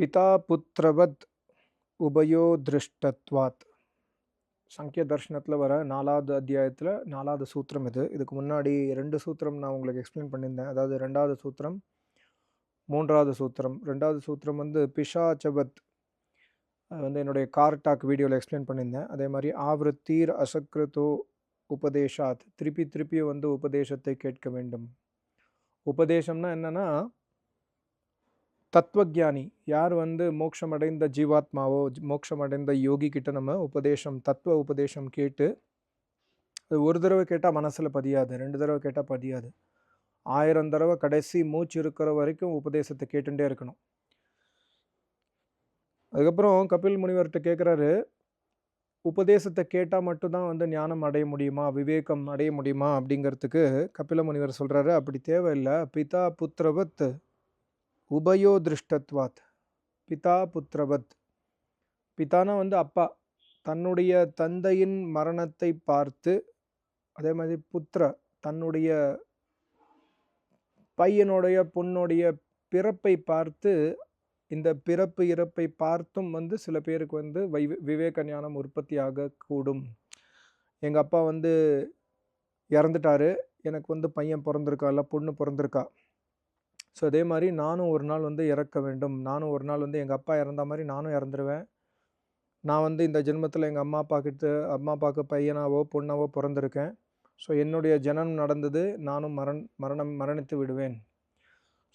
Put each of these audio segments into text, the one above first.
பிதா புத்திரவத் உபயோதிருஷ்டத்வாத். சங்கிய தர்ஷனத்தில் வர நாலாவது அத்தியாயத்தில் நாலாவது சூத்திரம் இது. இதுக்கு முன்னாடி ரெண்டு சூத்திரம் நான் உங்களுக்கு எக்ஸ்பிளைன் பண்ணியிருந்தேன். அதாவது ரெண்டாவது சூத்திரம் மூன்றாவது சூத்திரம். ரெண்டாவது சூத்திரம் வந்து பிஷாச்சபத் அது வந்து என்னுடைய கார் டாக் வீடியோவில் எக்ஸ்பிளைன் பண்ணியிருந்தேன். அதே மாதிரி ஆவருத்தீர் அசக்ருதோ உபதேஷாத். திருப்பி திருப்பி வந்து உபதேசத்தை கேட்க வேண்டும். உபதேசம்னா என்னென்னா தத்துவஜானி. யார் வந்து மோட்சமடைந்த ஜீவாத்மாவோ மோட்சமடைந்த யோகி கிட்ட நம்ம உபதேசம் தத்துவ உபதேசம் கேட்டு அது ஒரு தடவை கேட்டால் மனசில் பதியாது ரெண்டு தடவை கேட்டால் பதியாது. ஆயிரம் தடவை கடைசி மூச்சு இருக்கிற வரைக்கும் உபதேசத்தை கேட்டுட்டே இருக்கணும். அதுக்கப்புறம் கபில் முனிவர்கிட்ட கேட்குறாரு உபதேசத்தை கேட்டால் மட்டும்தான் வந்து ஞானம் அடைய முடியுமா விவேகம் அடைய முடியுமா அப்படிங்கிறதுக்கு கபில முனிவர் சொல்கிறாரு அப்படி தேவையில்லை பிதா புத்திரவத் உபயோதிருஷ்டத்வாத் பிதா புத்திரவத். பிதானா வந்து அப்பா. தன்னுடைய தந்தையின் மரணத்தை பார்த்து அதே மாதிரி புத்திர தன்னுடைய பையனுடைய பொண்ணுடைய பிறப்பை பார்த்து இந்த பிறப்பு இறப்பை பார்த்தும் வந்து சில பேருக்கு வந்து வை விவேக ஞானம் உற்பத்தி ஆகக்கூடும். எங்கள் அப்பா வந்து இறந்துட்டாரு. எனக்கு வந்து பையன் பிறந்திருக்கா இல்லை பொண்ணு பிறந்திருக்கா. ஸோ அதே மாதிரி நானும் ஒரு நாள் வந்து இறக்க வேண்டும். நானும் ஒரு நாள் வந்து எங்கள் அப்பா இறந்த மாதிரி நானும் இறந்துருவேன். நான் வந்து இந்த ஜென்மத்தில் எங்கள் அம்மா அப்பா கிட்ட அம்மா அப்பாவுக்கு பையனாவோ பொண்ணாவோ பிறந்திருக்கேன். ஸோ என்னுடைய ஜனனம் நடந்தது. நானும் மரண் மரணம் மரணித்து விடுவேன்.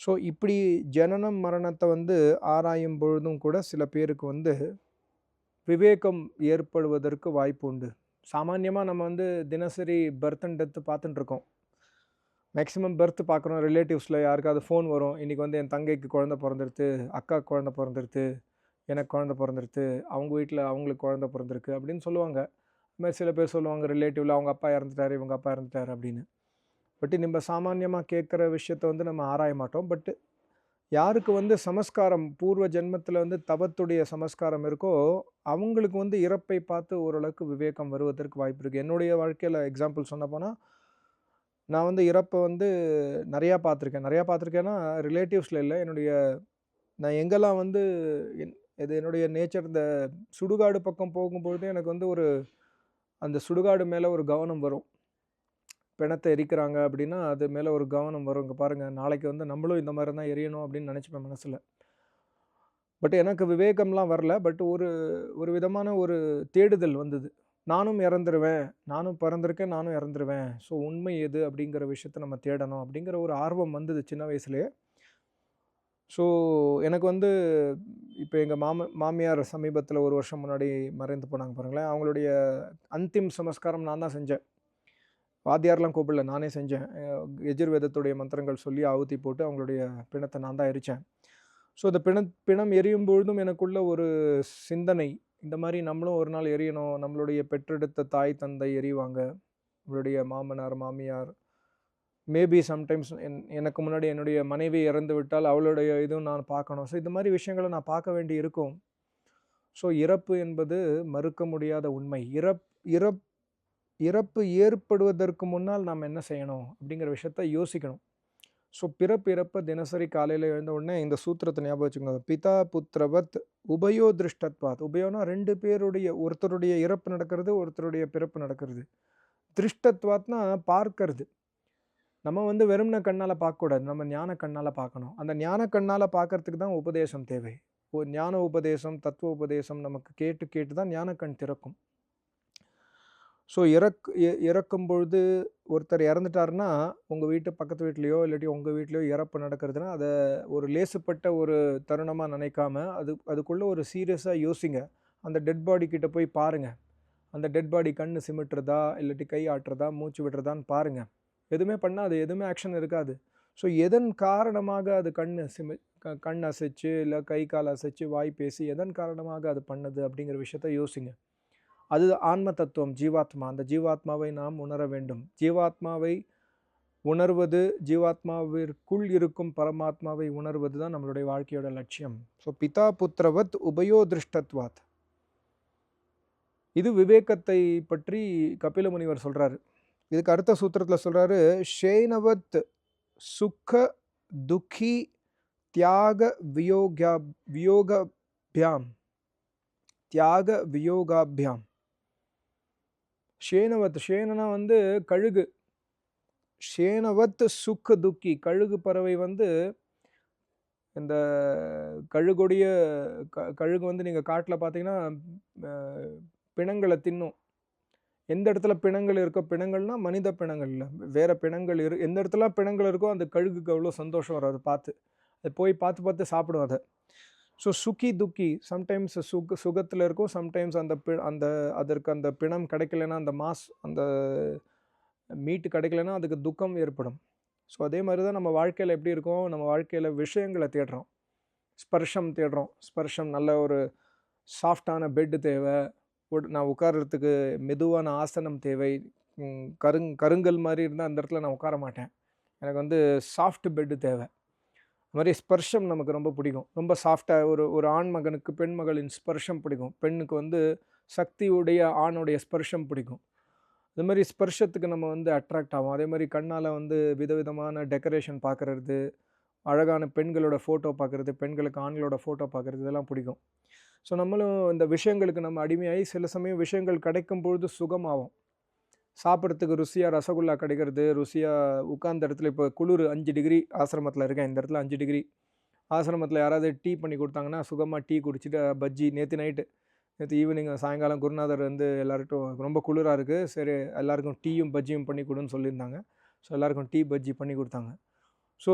ஸோ இப்படி ஜனனம் மரணத்தை வந்து ஆராயும் பொழுதும் கூட சில பேருக்கு வந்து விவேகம் ஏற்படுவதற்கு வாய்ப்பு உண்டு. சாமான்யமாக நம்ம வந்து தினசரி பர்த் அண்ட் டெத்து பார்த்துட்டுருக்கோம் மேக்ஸிமம் பர்த் பார்க்குறோம் ரிலேட்டிவ்ஸில் யாருக்காவது ஃபோன் வரும். இன்றைக்கி வந்து என் தங்கைக்கு குழந்த பிறந்துருது அக்கா குழந்த பிறந்துருது எனக்கு குழந்த பிறந்துருது அவங்க வீட்டில் அவங்களுக்கு குழந்த பிறந்திருக்கு அப்படின்னு சொல்லுவாங்க. அது மாதிரி சில பேர் சொல்லுவாங்க ரிலேட்டிவில் அவங்க அப்பா இறந்துட்டாரு இவங்க அப்பா இறந்துட்டாரு அப்படின்னு. பட் நம்ம சாமான்யமாக கேட்குற விஷயத்த வந்து நம்ம ஆராய மாட்டோம். பட் யாருக்கு வந்து சமஸ்காரம் பூர்வ ஜென்மத்தில் வந்து தவத்துடைய சமஸ்காரம் இருக்கோ அவங்களுக்கு வந்து இறப்பை பார்த்து ஓரளவுக்கு விவேகம் வருவதற்கு வாய்ப்பு இருக்குது என்னுடைய வாழ்க்கையில் எக்ஸாம்பிள் சொன்ன போனால் நான் வந்து இறப்பை வந்து நிறையா பார்த்துருக்கேன். நிறையா பார்த்துருக்கேன்னா ரிலேட்டிவ்ஸில் இல்லை. என்னுடைய நான் எங்கெல்லாம் வந்து என்- இது என்னுடைய நேச்சர் இந்த சுடுகாடு பக்கம் போகும்பொழுது எனக்கு வந்து ஒரு அந்த சுடுகாடு மேலே ஒரு கவனம் வரும். பிணத்தை எரிக்கிறாங்க அப்படின்னா அது மேலே ஒரு கவனம் வரும். இங்கே பாருங்கள் நாளைக்கு வந்து நம்மளும் இந்த மாதிரி தான் எரியணும் அப்படின்னு நினச்சிப்பேன் மனசில். பட் எனக்கு விவேகம்லாம் வரல. பட் ஒரு ஒரு விதமான ஒரு தேடுதல் வந்தது. நானும் இறந்துருவேன் நானும் பிறந்திருக்கேன் நானும் இறந்துருவேன். ஸோ உண்மை எது அப்படிங்கிற விஷயத்த நம்ம தேடணும் அப்படிங்கிற ஒரு ஆர்வம் வந்தது சின்ன வயசுலேயே. ஸோ எனக்கு வந்து இப்போ எங்கள் மாம மாமியார் சமீபத்தில் ஒரு வருஷம் முன்னாடி மறைந்து போனாங்க பாருங்களேன். அவங்களுடைய அந்திம் சமஸ்காரம் நான் தான் செஞ்சேன். வாத்தியார்லாம் கூப்பிடல நானே செஞ்சேன். அஹ் எஜுர்வேதத்துடைய மந்திரங்கள் சொல்லி ஆவுத்தி போட்டு அவங்களுடைய பிணத்தை நான் தான் எரித்தேன். ஸோ இந்த பிண பிணம் எரியும் பொழுதும் எனக்குள்ள ஒரு சிந்தனை இந்த மாதிரி நம்மளும் ஒரு நாள் எரியணும். நம்மளுடைய பெற்றெடுத்த தாய் தந்தை எரிவாங்க. நம்மளுடைய மாமனார் மாமியார். மேபி சம்டைம்ஸ் என் எனக்கு முன்னாடி என்னுடைய மனைவி இறந்து விட்டால் அவளுடைய இதுவும் நான் பார்க்கணும். ஸோ இந்த மாதிரி விஷயங்களை நான் பார்க்க வேண்டி இருக்கும். ஸோ இறப்பு என்பது மறுக்க முடியாத உண்மை. இறப் இறப் இறப்பு ஏற்படுவதற்கு முன்னால் நாம் என்ன செய்யணும்? அப்படிங்கிற விஷயத்த யோசிக்கணும். ஸோ பிறப்பு தினசரி காலையில் எழுந்த உடனே இந்த சூத்திரத்தை ஞாபகம் வச்சுக்கோங்க. பிதா புத்திரவத் உபயோ திருஷ்டத்வாத். உபயோனா ரெண்டு பேருடைய ஒருத்தருடைய இறப்பு நடக்கிறது ஒருத்தருடைய பிறப்பு நடக்கிறது. திருஷ்டத்வாத்னா பார்க்கறது. நம்ம வந்து வெறும்ன கண்ணால் பார்க்கக்கூடாது. நம்ம ஞான கண்ணால் பார்க்கணும். அந்த ஞான கண்ணால் பார்க்கறதுக்கு தான் உபதேசம் தேவை. ஞான உபதேசம் தத்துவ உபதேசம் நமக்கு கேட்டு கேட்டு தான் ஞான கண் திறக்கும். ஸோ இறக் இ- இறக்கும் பொழுது ஒருத்தர் இறந்துட்டாருன்னா உங்கள் வீட்டு பக்கத்து வீட்லேயோ இல்லாட்டி உங்கள் வீட்லேயோ இறப்பு நடக்கிறதுனா அதை ஒரு லேசுப்பட்ட ஒரு தருணமாக நினைக்காம அது அதுக்குள்ளே ஒரு சீரியஸாக யோசிங்க. அந்த டெட் பாடி கிட்ட போய் பாருங்கள் அந்த டெட் பாடி கண் சிமிட்டுறதா இல்லாட்டி கை ஆட்டுறதா மூச்சு விடுறதான்னு பாருங்கள் எதுவுமே பண்ணால் அது எதுவுமே ஆக்ஷன் இருக்காது. ஸோ எதன் காரணமாக அது கண் சிமி க- கண் அசைச்சு இல்லை கை கால் அசைச்சு வாய் பேசி எதன் காரணமாக அது பண்ணுது அப்படிங்கிற விஷயத்த யோசிங்க. அது ஆன்ம தத்துவம் ஜீவாத்மா. அந்த ஜீவாத்மாவை நாம் உணர வேண்டும். ஜீவாத்மாவை உணர்வது ஜீவாத்மாவிற்குள் இருக்கும் பரமாத்மாவை உணர்வது தான் நம்மளுடைய வாழ்க்கையோட லட்சியம். ஸோ பிதா புத்திரவத் உபயோதிருஷ்டத்வாத் இது விவேகத்தை பற்றி கபில முனிவர் சொல்கிறாரு இதுக்கு அடுத்த சூத்திரத்தில் சொல்கிறாரு ஷேனவத் சுக்க துக்கி தியாக வியோகா வியோகபியாம். தியாக வியோகாபியாம். ஷேனவத் ஷேனனா வந்து கழுகு. ஷேனவத் சுக்க துக்கி கழுகு பறவை வந்து இந்த கழுகுடைய க கழுகு வந்து நீங்கள் காட்டில் பார்த்தீங்கன்னா பிணங்களை தின்னும். எந்த இடத்துல பிணங்கள் இருக்கோ பிணங்கள்னா மனித பிணங்கள் இல்லை. வேறு பிணங்கள் இரு எந்த இடத்துல பிணங்கள் இருக்கோ அந்த கழுகுக்கு அவ்வளோ சந்தோஷம் வரும் அதை பார்த்து. அது போய் பார்த்து பார்த்து சாப்பிடும் அதை. ஸோ சுக்கி துக்கி சம்டைம்ஸ் சுக சுகத்தில் இருக்கும் சம்டைம்ஸ் அந்த பி அந்த அதற்கு அந்த பிணம் கிடைக்கலன்னா அந்த மாஸ் அந்த மீட்டு கிடைக்கலன்னா அதுக்கு துக்கம் ஏற்படும். ஸோ அதே மாதிரி தான் நம்ம வாழ்க்கையில் எப்படி இருக்கோம்? நம்ம வாழ்க்கையில் விஷயங்களை தேடுறோம். ஸ்பர்ஷம் தேடுறோம். ஸ்பர்ஷம் நல்ல ஒரு சாஃப்டான பெட்டு தேவை. உட்- நான் உட்கார்றதுக்கு மெதுவான ஆசனம் தேவை. கருங் கருங்கல் மாதிரி இருந்தால் அந்த இடத்துல நான் உட்கார மாட்டேன். எனக்கு வந்து சாஃப்ட் பெட்டு தேவை. அது மாதிரி ஸ்பர்ஷம் நமக்கு ரொம்ப பிடிக்கும். ரொம்ப சாஃப்டாக ஒரு ஒரு ஆண் மகனுக்கு பெண் மகளின் ஸ்பர்ஷம் பிடிக்கும். பெண்ணுக்கு வந்து சக்தியுடைய ஆணுடைய ஸ்பர்ஷம் பிடிக்கும். இது மாதிரி ஸ்பர்ஷத்துக்கு நம்ம வந்து அட்ராக்ட் ஆகும் அதே மாதிரி கண்ணால் வந்து விதவிதமான டெக்கரேஷன் பார்க்குறது அழகான பெண்களோட ஃபோட்டோ பார்க்குறது பெண்களுக்கு ஆண்களோட ஃபோட்டோ பார்க்குறது இதெல்லாம் பிடிக்கும். ஸோ நம்மளும் இந்த விஷயங்களுக்கு நம்ம அடிமையாகி சில சமயம் விஷயங்கள் கிடைக்கும் பொழுது சுகமாகும் சாப்பிட்றதுக்கு ருசியாக ரசகுல்லா கிடைக்கிறது ருசியாக உட்கார்ந்த இடத்துல இப்போ குளிர் அஞ்சு டிகிரி ஆசிரமத்தில் இருக்கேன். இந்த இடத்துல அஞ்சு டிகிரி ஆசிரமத்தில் யாராவது டீ பண்ணி கொடுத்தாங்கன்னா சுகமாக டீ குடிச்சிட்டு பஜ்ஜி நேற்று நைட்டு நேற்று ஈவினிங் சாயங்காலம் குருநாதர் வந்து எல்லாருக்கும் ரொம்ப குளிராக இருக்குது சரி எல்லாருக்கும் டீயும் பஜ்ஜியும் பண்ணி கொடுன்னு சொல்லியிருந்தாங்க. ஸோ எல்லாருக்கும் டீ பஜ்ஜி பண்ணி கொடுத்தாங்க. ஸோ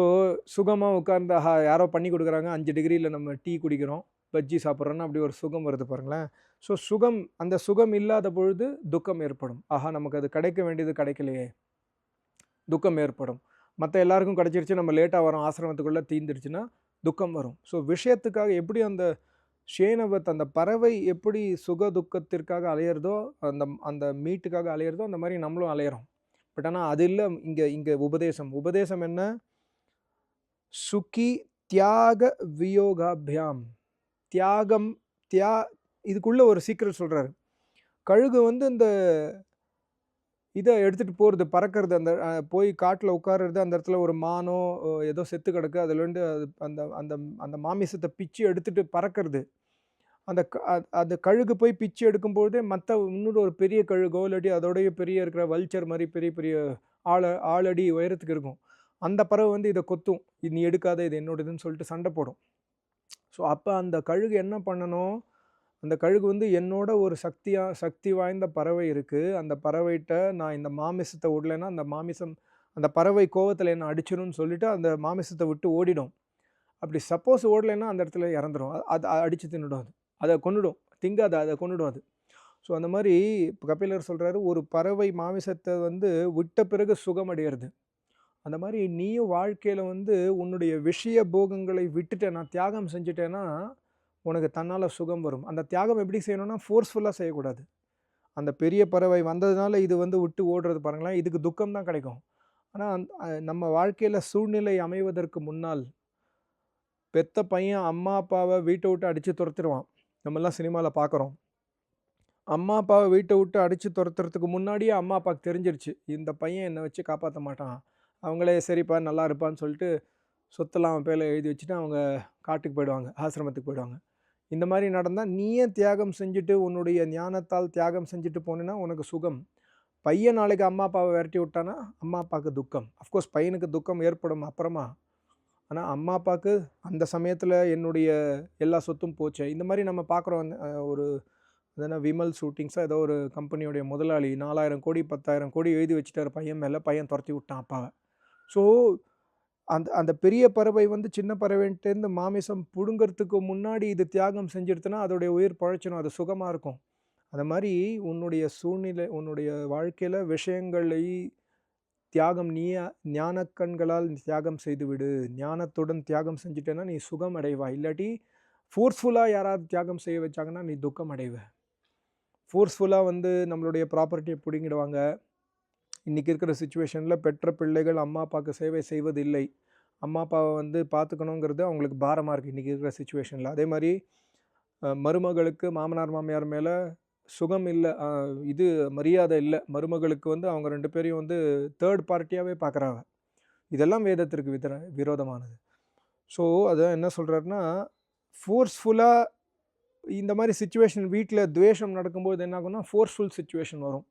சுகமாக உட்கார்ந்த யாரோ பண்ணி கொடுக்குறாங்க. அஞ்சு டிகிரியில் நம்ம டீ குடிக்கிறோம். பஜ்ஜி சாப்பிட்றோன்னா அப்படி ஒரு சுகம் வருது பாருங்களேன். ஸோ சுகம் அந்த சுகம் இல்லாத பொழுது துக்கம் ஏற்படும். ஆஹா நமக்கு அது கிடைக்க வேண்டியது கிடைக்கலையே. துக்கம் ஏற்படும். மற்ற எல்லாருக்கும் கிடைச்சிருச்சு நம்ம லேட்டாக வரோம் ஆசிரமத்துக்குள்ளே தீந்துருச்சுன்னா துக்கம் வரும். ஸோ விஷயத்துக்காக எப்படி அந்த ஷேனவத் அந்த பறவை எப்படி சுக துக்கத்திற்காக அலையிறதோ அந்த அந்த மீட்டுக்காக அலையிறதோ அந்த மாதிரி நம்மளும் அலையிறோம். பட் ஆனால் அது இல்லை இங்கே இங்கே உபதேசம். உபதேசம் என்ன? சுகி தியாக வியோகாபியாம். தியாகம் தியா இதுக்குள்ளே ஒரு சீக்கிரம் சொல்கிறாரு கழுகு வந்து இந்த இதை எடுத்துகிட்டு போகிறது பறக்கிறது அந்த போய் காட்டில் உட்காருறது அந்த இடத்துல ஒரு மானோ ஏதோ செத்து கிடக்கு அதுலேருந்து அது அந்த அந்த அந்த மாமிசத்தை பிச்சு எடுத்துகிட்டு பறக்கிறது. அந்த க- அந்த கழுகு போய் பிச்சு எடுக்கும்போதே மற்ற இன்னொரு ஒரு பெரிய கழுகோ இல்லாட்டி அதோடைய பெரிய இருக்கிற வல்ச்சர் மாதிரி பெரிய பெரிய ஆள ஆளடி உயரத்துக்கு இருக்கும். அந்த பறவை வந்து இதை கொத்தும். இது நீ எடுக்காத இது என்னோடதுன்னு சொல்லிட்டு சண்டை போடும். ஸோ அப்போ அந்த கழுகு என்ன பண்ணணும்? அந்த கழுகு வந்து என்னோட ஒரு சக்தியா சக்தி வாய்ந்த பறவை இருக்குது அந்த பறவைகிட்ட நான் இந்த மாமிசத்தை விடலைன்னா அந்த மாமிசம் அந்த பறவை கோவத்தில் என்ன அடிச்சிடும்னு சொல்லிட்டு அந்த மாமிசத்தை விட்டு ஓடிடும். அப்படி சப்போஸ் ஓடலைன்னா அந்த இடத்துல இறந்துடும் அது அடித்து தின்னுடும் அது. அதை கொண்டுடும் திங்காது அதை கொன்னுடும் அது. ஸோ அந்த மாதிரி இப்போ கபிலர் சொல்கிறாரு ஒரு பறவை மாமிசத்தை வந்து விட்ட பிறகு சுகம் அடையிறது அந்த மாதிரி நீயும் வாழ்க்கையில் வந்து உன்னுடைய விஷய போகங்களை விட்டுட்டேன் நான் தியாகம் செஞ்சுட்டேன்னா உனக்கு தன்னால் சுகம் வரும். அந்த தியாகம் எப்படி செய்யணும்னா ஃபோர்ஸ்ஃபுல்லாக செய்யக்கூடாது. அந்த பெரிய பறவை வந்ததுனால இது வந்து விட்டு ஓடுறது பாருங்களேன் இதுக்கு துக்கம் தான் கிடைக்கும். ஆனால் நம்ம வாழ்க்கையில் சூழ்நிலை அமைவதற்கு முன்னால் பெத்த பையன் அம்மா அப்பாவை வீட்டை விட்டு அடித்து துரத்திடுவான். நம்மெல்லாம் சினிமாவில் பார்க்குறோம் அம்மா அப்பாவை வீட்டை விட்டு அடித்து துரத்துறதுக்கு முன்னாடியே அம்மா அப்பாவுக்கு தெரிஞ்சிருச்சு. இந்த பையன் என்னை வச்சு காப்பாற்ற மாட்டான். அவங்களே சரிப்பா நல்லா இருப்பான்னு சொல்லிட்டு சொத்தெல்லாம் அவன் பேரில் எழுதி வச்சுட்டு அவங்க காட்டுக்கு போயிடுவாங்க ஆசிரமத்துக்கு போயிடுவாங்க. இந்த மாதிரி நடந்தால் நீயே தியாகம் செஞ்சுட்டு உன்னுடைய ஞானத்தால் தியாகம் செஞ்சுட்டு போனேன்னா உனக்கு சுகம். பையன் நாளைக்கு அம்மா அப்பாவை விரட்டி விட்டானா அம்மா அப்பாவுக்கு துக்கம். அஃப்கோர்ஸ் பையனுக்கு துக்கம் ஏற்படும் அப்புறமா. ஆனால் அம்மா அப்பாவுக்கு அந்த சமயத்தில் என்னுடைய எல்லா சொத்தும் போச்சு. இந்த மாதிரி நம்ம பார்க்குறோம் ஒரு அதனா விமல் ஷூட்டிங்ஸாக ஏதோ ஒரு கம்பெனியோடைய முதலாளி நாலாயிரம் கோடி பத்தாயிரம் கோடி எழுதி வச்சுட்டார் பையன் மேலே. பையன் துரத்தி விட்டான் அப்பாவை. ஸோ அந்த அந்த பெரிய பறவை வந்து சின்ன பறவைன்ட்டேருந்து மாமிசம் பிடுங்கிறதுக்கு முன்னாடி இது தியாகம் செஞ்சிருத்துனா அதோடைய உயிர் பழைச்சிடும் அது சுகமாக இருக்கும். அந்த மாதிரி உன்னுடைய சூழ்நிலை உன்னுடைய வாழ்க்கையில் விஷயங்களை தியாகம் நீ ஞானக்கண்களால் தியாகம் செய்து விடு ஞானத்துடன் தியாகம் செஞ்சுட்டேன்னா நீ சுகம் அடைவா. இல்லாட்டி ஃபோர்ஸ்ஃபுல்லாக யாராவது தியாகம் செய்ய வச்சாங்கன்னா நீ துக்கம் அடைவ ஃபோர்ஸ்ஃபுல்லாக வந்து நம்மளுடைய ப்ராப்பர்ட்டியை பிடுங்கிடுவாங்க. இன்றைக்கி இருக்கிற சுச்சுவேஷனில் பெற்ற பிள்ளைகள் அம்மா அப்பாவுக்கு சேவை செய்வதில்லை. அம்மா அப்பாவை வந்து பார்த்துக்கணுங்கிறது அவங்களுக்கு பாரமாக இருக்குது இன்றைக்கி இருக்கிற சுச்சுவேஷனில் அதே மாதிரி மருமகளுக்கு மாமனார் மாமியார் மேலே சுகம் இல்லை இது மரியாதை இல்லை. மருமகளுக்கு வந்து அவங்க ரெண்டு பேரையும் வந்து தேர்ட் பார்ட்டியாகவே பார்க்குறாங்க. இதெல்லாம் வேதத்திற்கு வித விரோதமானது. ஸோ அதை என்ன சொல்கிறாருன்னா ஃபோர்ஸ்ஃபுல்லாக இந்த மாதிரி சுச்சுவேஷன் வீட்டில் துவேஷம் நடக்கும்போது என்ன ஆகும்னா, ஃபோர்ஸ்ஃபுல் சுச்சுவேஷன் வரும்.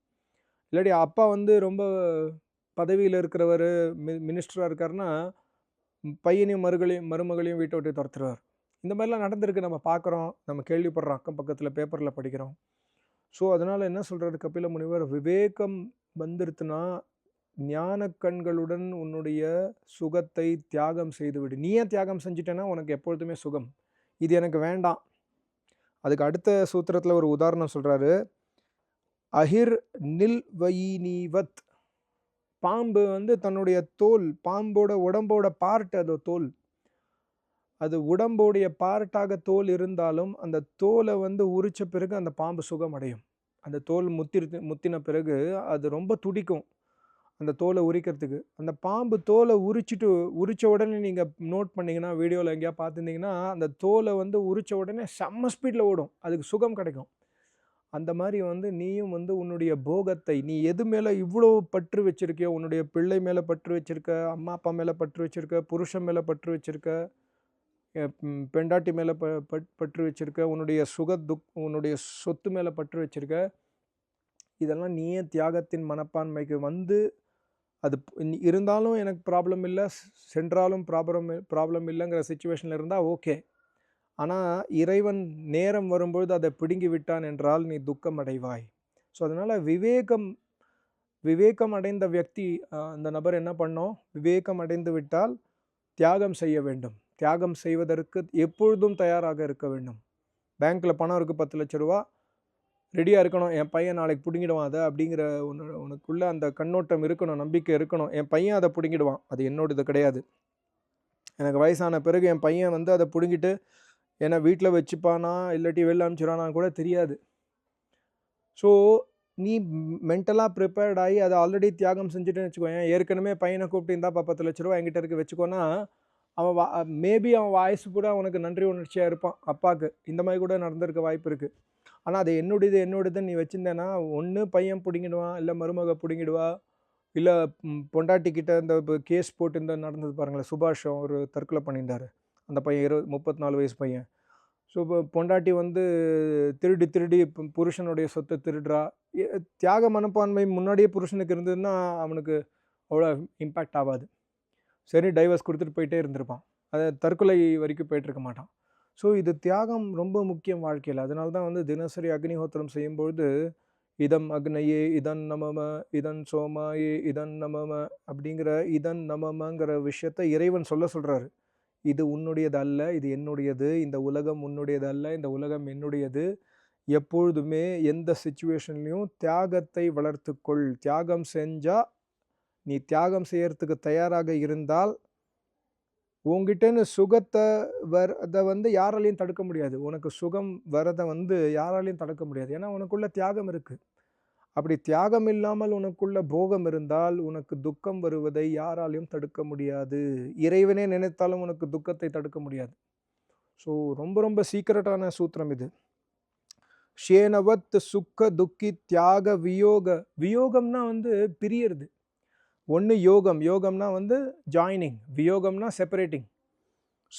இல்லாட்டி அப்பா வந்து ரொம்ப பதவியில் இருக்கிறவர் மி மினிஸ்டராக இருக்காருன்னா, பையனையும், மருகளையும் மருமகளையும் வீட்டை விட்டு துரத்துருவார் இந்த மாதிரிலாம் நடந்திருக்கு. நம்ம பார்க்குறோம். நம்ம கேள்விப்படுறோம். அக்கம் பக்கத்தில் பேப்பரில் படிக்கிறோம். ஸோ, அதனால் என்ன சொல்கிறார் கபில முனிவர், விவேகம் வந்துருத்துனா, ஞான கண்களுடன் உன்னுடைய சுகத்தை தியாகம் செய்துவிடு. நீயே தியாகம் செஞ்சுட்டேன்னா, உனக்கு எப்பொழுதுமே சுகம். இது எனக்கு வேண்டாம். அதுக்கு அடுத்த சூத்திரத்தில் ஒரு உதாரணம் சொல்கிறாரு அஹிர் நில்வயினீவத். பாம்பு வந்து தன்னுடைய தோல், பாம்போட உடம்போட பார்ட் அது தோல். அது உடம்போடைய பார்ட்டாக தோல் இருந்தாலும், அந்த தோலை வந்து உரித்த பிறகு அந்த பாம்பு சுகம் அடையும். அந்த தோல் முத்தி முத்தின பிறகு அது ரொம்ப துடிக்கும். அந்த தோலை உரிக்கிறதுக்கு. அந்த பாம்பு தோலை உரிச்சிட்டு உரித்த உடனே நீங்கள் நோட் பண்ணிங்கன்னா வீடியோவில் எங்கேயா பார்த்துருந்தீங்கன்னா, அந்த தோலை வந்து உரித்த உடனே செம்ம ஸ்பீடில் ஓடும். அதுக்கு சுகம் கிடைக்கும். அந்த மாதிரி வந்து நீயும் வந்து உன்னுடைய போகத்தை, நீ எது மேலே இவ்வளோ பற்று வச்சுருக்கியோ உன்னுடைய பிள்ளை மேலே பற்று வச்சுருக்க அம்மா, அப்பா மேலே பற்று வச்சுருக்க புருஷன் மேலே பற்று வச்சுருக்க பெண்டாட்டி மேலே ப பற்று வச்சுருக்க உன்னுடைய சுக துக் உன்னுடைய சொத்து மேலே பற்று வச்சுருக்க இதெல்லாம் நீயே தியாகத்தின் மனப்பான்மைக்கு வந்து, அது இருந்தாலும் எனக்கு ப்ராப்ளம் இல்லை சென்றாலும் ப்ராப்ளம் ப்ராப்ளம் இல்லைங்கிற சுச்சுவேஷனில் இருந்தால் ஓகே. ஆனால் இறைவன் நேரம் வரும்பொழுது அதை பிடுங்கி விட்டான் என்றால், நீ துக்கம் அடைவாய். ஸோ, அதனால் விவேகம் விவேகம் அடைந்த வியக்தி அந்த நபர் என்ன பண்ணோம் விவேகம் அடைந்து விட்டால், தியாகம் செய்ய வேண்டும். தியாகம் செய்வதற்கு எப்பொழுதும் தயாராக இருக்க வேண்டும். பேங்க்கில் பணம் இருக்குது பத்து லட்ச ரூபா ரெடியாக இருக்கணும். என் பையன் நாளைக்கு பிடுங்கிடுவான் அதை அப்படிங்கிற உன உனக்குள்ளே அந்த கண்ணோட்டம் இருக்கணும். நம்பிக்கை இருக்கணும். என் பையன் அதை பிடுங்கிடுவான் அது என்னோடது கிடையாது. எனக்கு வயசான பிறகு என் பையன் வந்து அதை பிடுங்கிட்டு ஏன்னா வீட்டில் வச்சுப்பானா, இல்லாட்டி வெளில அனுப்பிச்சுருவானான்னு கூட தெரியாது. ஸோ, நீ மென்டலாக ப்ரிப்பேர்ட் ஆகி அதை ஆல்ரெடி தியாகம் செஞ்சுட்டேன்னு வச்சுக்கோயேன், ஏற்கனவே பையனை கூப்பிட்டு இருந்தால் பத்து லட்ச ரூபா என்கிட்ட இருக்கு வச்சுக்கோன்னா, அவன் வா மேபி அவன் வாய்ஸ் கூட அவனுக்கு நன்றி உணர்ச்சியாக இருப்பான் அப்பாவுக்கு இந்த மாதிரி கூட நடந்திருக்க வாய்ப்பு இருக்குது ஆனால் அது என்னுடையது என்னுடையதுன்னு நீ வச்சுருந்தேன்னா ஒன்று பையன் பிடிங்கிடுவான் இல்லை மருமக பிடிங்கிடுவா இல்லை பொண்டாட்டிக்கிட்ட பொண்டாட்டி கிட்ட இந்த கேஸ் போட்டு இந்த நடந்தது பாருங்களேன். சுபாஷ் ஒரு தற்கொலை பண்ணியிருந்தாரு. அந்த பையன் இரு 34 வயசு பையன். ஸோ, இப்போ பொண்டாட்டி வந்து திருடி திருடி இப்போ புருஷனுடைய சொத்தை திருடுறா. எ தியாக மனப்பான்மை முன்னாடியே புருஷனுக்கு இருந்ததுன்னா, அவனுக்கு அவ்வளோ இம்பேக்ட் ஆகாது சரி டைவர்ஸ் கொடுத்துட்டு போயிட்டே இருந்திருப்பான். அதை தற்கொலை வரைக்கும் போயிட்டுருக்க மாட்டான். ஸோ, இது தியாகம் ரொம்ப முக்கியம் வாழ்க்கையில் அதனால தான் வந்து தினசரி அக்னிஹோத்திரம் செய்யும்பொழுது, இதம் அக்னையே இதன் நமம, இதன் சோமாயே இதன் நமம அப்படிங்கிற இதன் நமமங்கிற விஷயத்த இறைவன் சொல்ல சொல்கிறாரு இது உன்னுடையது அல்ல, இது என்னுடையது. இந்த உலகம் உன்னுடையது அல்ல, இந்த உலகம் என்னுடையது. எப்பொழுதுமே எந்த சுச்சுவேஷன்லேயும் தியாகத்தை வளர்த்துக்கொள். தியாகம் செஞ்சால் நீ தியாகம் செய்யறதுக்கு தயாராக இருந்தால், உன்கிட்டேருந்து சுகத்தை வரதை வந்து யாராலையும் தடுக்க முடியாது. உனக்கு சுகம் வரதை வந்து யாராலையும் தடுக்க முடியாது. ஏன்னா, உனக்குள்ள தியாகம் இருக்குது அப்படி தியாகம் இல்லாமல் உனக்குள்ள போகம் இருந்தால், உனக்கு துக்கம் வருவதை யாராலையும் தடுக்க முடியாது. இறைவனே நினைத்தாலும் உனக்கு துக்கத்தை தடுக்க முடியாது. ஸோ, ரொம்ப ரொம்ப சீக்கிரட்டான சூத்திரம் இது. ஷேனவத் சுக்க துக்கி தியாக வியோக வியோகம்னா வந்து பிரியறது. ஒன்று யோகம். யோகம்னா வந்து ஜாயினிங். வியோகம்னா செப்பரேட்டிங்.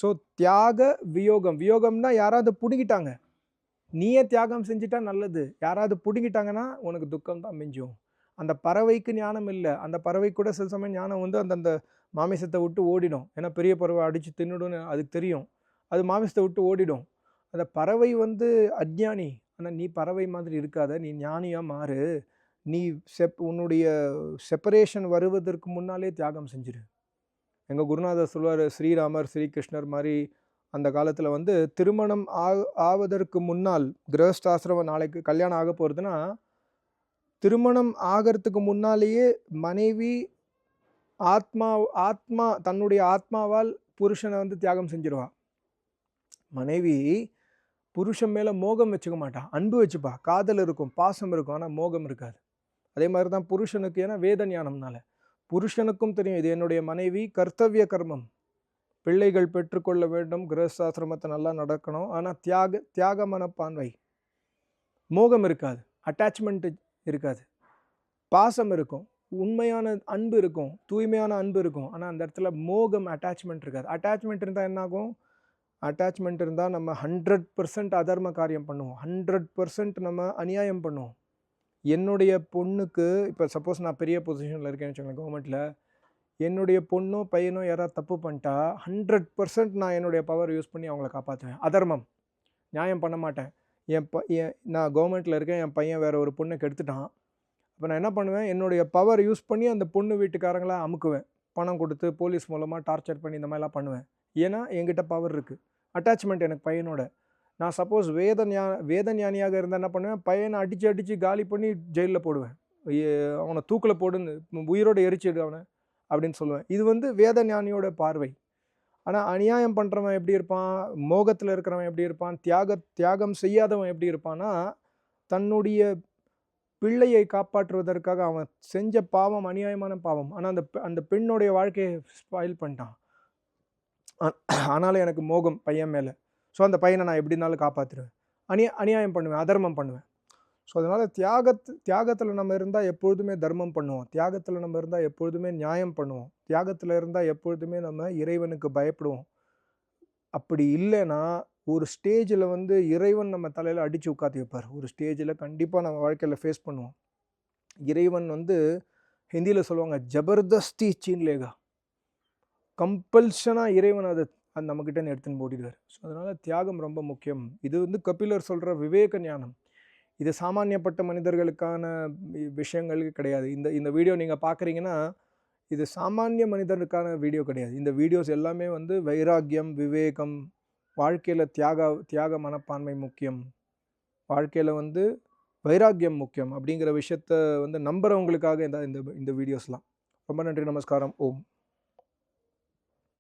ஸோ, தியாக வியோகம். வியோகம்னா யாராவது பிடுங்கிட்டாங்க நீயே தியாகம் செஞ்சுட்டா நல்லது. யாராவது பிடுங்கிட்டாங்கன்னா உனக்கு துக்கம் தான் மிஞ்சும். அந்த பறவைக்கு ஞானம் இல்லை அந்த பறவை கூட சில சமயம் ஞானம் வந்து அந்தந்த மாமிசத்தை விட்டு ஓடிடும். ஏன்னா, பெரிய பறவை அடித்து தின்னுடும்னு அதுக்கு தெரியும். அது மாமிசத்தை விட்டு ஓடிடும். அந்த பறவை வந்து அஜ்ஞானி ஆனால் நீ பறவை மாதிரி இருக்காத. நீ ஞானியாக மாறு. நீ செப் உன்னுடைய செப்பரேஷன் வருவதற்கு முன்னாலே தியாகம் செஞ்சுரு. எங்கள் குருநாதர் சொல்வார் ஸ்ரீராமர், ஸ்ரீகிருஷ்ணர் மாதிரி அந்த காலத்தில் வந்து திருமணம் ஆ ஆவதற்கு முன்னால் கிரகஸ்தாசிரமம் நாளைக்கு கல்யாணம் ஆகப் போகிறதுனா திருமணம் ஆகிறதுக்கு முன்னாலேயே மனைவி ஆத்மா ஆத்மா தன்னுடைய ஆத்மாவால் புருஷனை வந்து தியாகம் செஞ்சிருவா மனைவி புருஷன் மேலே மோகம் வச்சுக்க மாட்டான் அன்பு வச்சுப்பா. காதல் இருக்கும், பாசம் இருக்கும். ஆனால் மோகம் இருக்காது. அதே மாதிரி தான் புருஷனுக்கு ஏன்னா வேத ஞானம்னால. புருஷனுக்கும் தெரியும் இது என்னுடைய மனைவி கர்த்தவிய கர்மம். பிள்ளைகள் பெற்றுக்கொள்ள வேண்டும். கிரகஸ்தாசிரமத்தை நல்லா நடக்கணும். ஆனால் தியாக தியாக மனப்பான்மை. மோகம் இருக்காது. அட்டாச்மெண்ட்டு இருக்காது. பாசம் இருக்கும். உண்மையான அன்பு இருக்கும் தூய்மையான அன்பு இருக்கும் ஆனால் அந்த இடத்துல மோகம் அட்டாச்மெண்ட் இருக்காது அட்டாச்மெண்ட் இருந்தால் என்ன ஆகும் அட்டாச்மெண்ட் இருந்தால் நம்ம ஹண்ட்ரட் பர்சன்ட் அதர்ம காரியம் பண்ணுவோம் ஹண்ட்ரட் பர்சன்ட் நம்ம அநியாயம் பண்ணுவோம் என்னுடைய பொண்ணுக்கு இப்போ சப்போஸ் நான் பெரிய பொசிஷனில் இருக்கேன்னு வச்சுக்கோங்களேன் கவர்மெண்ட்டில் என்னுடைய பொண்ணோ பையனோ யாராவது தப்பு பண்ணிட்டா ஹண்ட்ரட் பர்சன்ட் நான் என்னுடைய பவர் யூஸ் பண்ணி அவங்கள காப்பாற்றுவேன் அதர்மம். நியாயம் பண்ண மாட்டேன். என் ப என் நான் கவர்மெண்ட்டில் இருக்கேன் என் பையன் வேறு ஒரு பொண்ணை கெடுத்துட்டான். அப்போ நான் என்ன பண்ணுவேன்? என்னுடைய பவர் யூஸ் பண்ணி அந்த பொண்ணு வீட்டுக்காரங்கள அமுக்குவேன். பணம் கொடுத்து போலீஸ் மூலமாக டார்ச்சர் பண்ணி இந்த மாதிரிலாம் பண்ணுவேன். ஏன்னா என்கிட்ட பவர் இருக்குது அட்டாச்மெண்ட் எனக்கு பையனோட. நான் சப்போஸ் வேத ஞா வேத ஞானியாக இருந்தால் என்ன பண்ணுவேன்? பையனை அடித்து அடித்து காலி பண்ணி ஜெயிலில் போடுவேன். அவனை தூக்கில் போடுன்னு உயிரோடு எரிச்சிடு அவனை. அப்படின்னு சொல்லுவேன். இது வந்து வேத ஞானியோட பார்வை. ஆனால் அநியாயம் பண்ணுறவன் எப்படி இருப்பான்? மோகத்தில் இருக்கிறவன் எப்படி இருப்பான்? தியாக தியாகம் செய்யாதவன் எப்படி இருப்பான்னா தன்னுடைய பிள்ளையை காப்பாற்றுவதற்காக அவன் செஞ்ச பாவம் அநியாயமான பாவம். ஆனால் அந்த பெ- அந்த பெண்ணுடைய வாழ்க்கையை ஸ்பாயில் பண்ணிட்டான். ஆனாலும் எனக்கு மோகம் பையன் மேலே. ஸோ அந்த பையனை நான் எப்படினாலும் காப்பாற்றுவேன் அநிய அநியாயம் பண்ணுவேன் அதர்மம் பண்ணுவேன். ஸோ அதனால் தியாகத் தியாகத்தில் நம்ம இருந்தால் எப்பொழுதுமே தர்மம் பண்ணுவோம். தியாகத்தில் நம்ம இருந்தால் எப்பொழுதுமே நியாயம் பண்ணுவோம். தியாகத்தில் இருந்தால் எப்பொழுதுமே நம்ம இறைவனுக்கு பயப்படுவோம். அப்படி இல்லைன்னா ஒரு ஸ்டேஜில் வந்து இறைவன் நம்ம தலையில் அடித்து உட்காந்து வைப்பார். ஒரு ஸ்டேஜில் கண்டிப்பாக நம்ம வாழ்க்கையில் ஃபேஸ் பண்ணுவோம். இறைவன் வந்து ஹிந்தியில் சொல்லுவாங்க ஜபர்தஸ்தி சீன்லேகா. கம்பல்ஷனாக இறைவன் அதை அது நம்மக்கிட்ட எடுத்துன்னு போட்டிடுவார் ஸோ அதனால் தியாகம் ரொம்ப முக்கியம். இது வந்து கபிலர் சொல்கிற விவேக ஞானம். இது சாமானியப்பட்ட மனிதர்களுக்கான விஷயங்கள் விஷயங்களுக்கு கிடையாது. இந்த இந்த வீடியோ நீங்கள் பார்க்குறீங்கன்னா இது சாமானிய மனிதர்களுக்கான வீடியோ கிடையாது. இந்த வீடியோஸ் எல்லாமே வந்து வைராக்கியம் விவேகம் வாழ்க்கையில் தியாக தியாக மனப்பான்மை முக்கியம். வாழ்க்கையில் வந்து வைராக்கியம் முக்கியம் அப்படிங்கிற விஷயத்த வந்து நம்புகிறவங்களுக்காக இந்த இந்த வீடியோஸ்லாம். ரொம்ப நன்றி நமஸ்காரம். ஓம்.